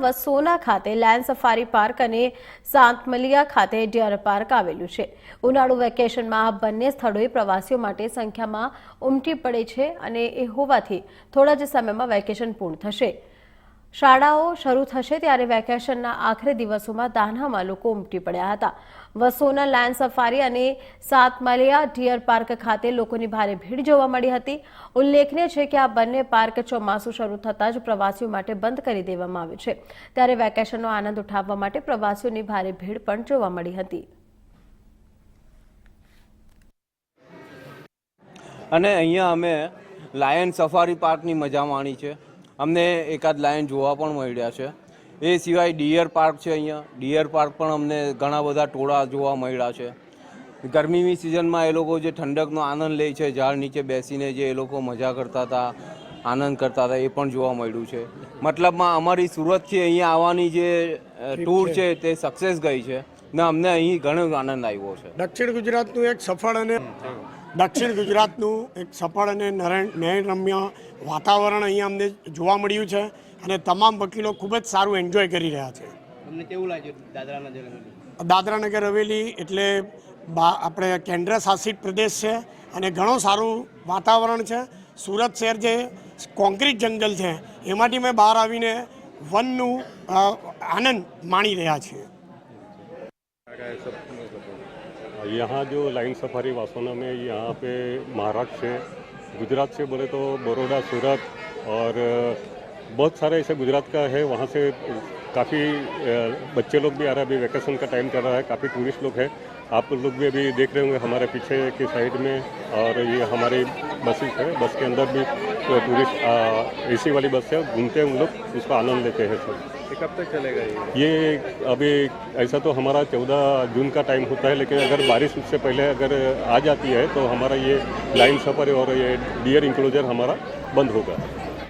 વસોના ખાતે land safari park અને સાંતમલિયા ખાતે ડિયર પાર્ક આવેલું છે. ઉનાળુ વેકેશનમાં આ બંને સ્થળોએ પ્રવાસીઓ માટે સંખ્યામાં ઉમટી પડે છે અને એ હોવાથી થોડા જ સમયમાં વેકેશન પૂર્ણ થશે. શાળાઓ શરૂ થશે ત્યારે વેકેશનના આખરે દિવસોમાં દાહનામાં લોકો ઉમટી પડ્યા હતા. વસોના લેન્ડ સફારી અને સાતમાલિયા ડિયર પાર્ક ખાતે લોકોની ભારે ભીડ જોવા મળી હતી. ઉલ્લેખનીય છે કે આ બંને પાર્ક ચોમાસું શરૂ થતાં જ પ્રવાસીઓ માટે બંધ કરી દેવામાં આવ્યું છે. ત્યારે વેકેશનનો આનંદ ઉઠાવવા માટે પ્રવાસીઓની ભારે ભીડ પણ જોવા મળી હતી. અને અહીંયા અમે લાયન સફારી પાર્કની મજા માણી છે. અમને એકાદ લાયન જોવા પણ મળ્યા છે. એ સિવાય ડિયર પાર્ક છે અહીંયા. ડિયર પાર્ક પણ અમને ઘણા બધા ટોળા જોવા મળ્યા છે. ગરમીની સિઝનમાં એ લોકો જે ઠંડકનો આનંદ લે છે ઝાડ નીચે બેસીને જે એ લોકો મજા કરતા હતા આનંદ કરતા હતા એ પણ જોવા મળ્યું છે. મતલબમાં અમારી સુરતથી અહીંયા આવવાની જે ટૂર છે. તે સક્સેસ ગઈ છે. ને અમને અહીં ઘણો આનંદ આવ્યો છે. દક્ષિણ ગુજરાતનું એક સફળ અને દક્ષિણ ગુજરાતનું એક સફળ અને નરેન ન્યાયરમ્ય વાતાવરણ અહીંયા અમને જોવા મળ્યું છે અને તમામ વકીલો ખૂબ જ સારું એન્જોય કરી રહ્યા છે. તમને કેવું લાગ્યું દાદરા નગર હવેલી એટલે બા આપણે કેન્દ્ર શાસિત પ્રદેશ છે અને ઘણું સારું વાતાવરણ છે. સુરત શહેર જે કોન્ક્રીટ જંગલ છે એમાંથી મેં બહાર આવીને વનનું આનંદ માણી રહ્યા છીએ. यहाँ जो लाइन सफारी वासोना में यहाँ पे महाराष्ट्र से, गुजरात से बोले तो बड़ौदा, सूरत और बहुत सारे ऐसे गुजरात का है, वहाँ से काफ़ी बच्चे लोग भी आ रहे हैं, अभी वैकेशन का टाइम चल रहा है, काफ़ी टूरिस्ट लोग हैं। आप लोग भी अभी देख रहे होंगे हमारे पीछे की साइड में और ये हमारी बसेस है बस के अंदर भी टूरिस्ट एसी वाली बस है घूमते हैं उन लोग उसका आनंद लेते हैं सब। कब तक चलेगा ये? ये अभी ऐसा तो हमारा चौदह जून का टाइम होता है लेकिन अगर बारिश उससे पहले अगर आ जाती है तो हमारा ये लाइन सफ़र और ये डियर इंक्लोजर हमारा बंद होगा।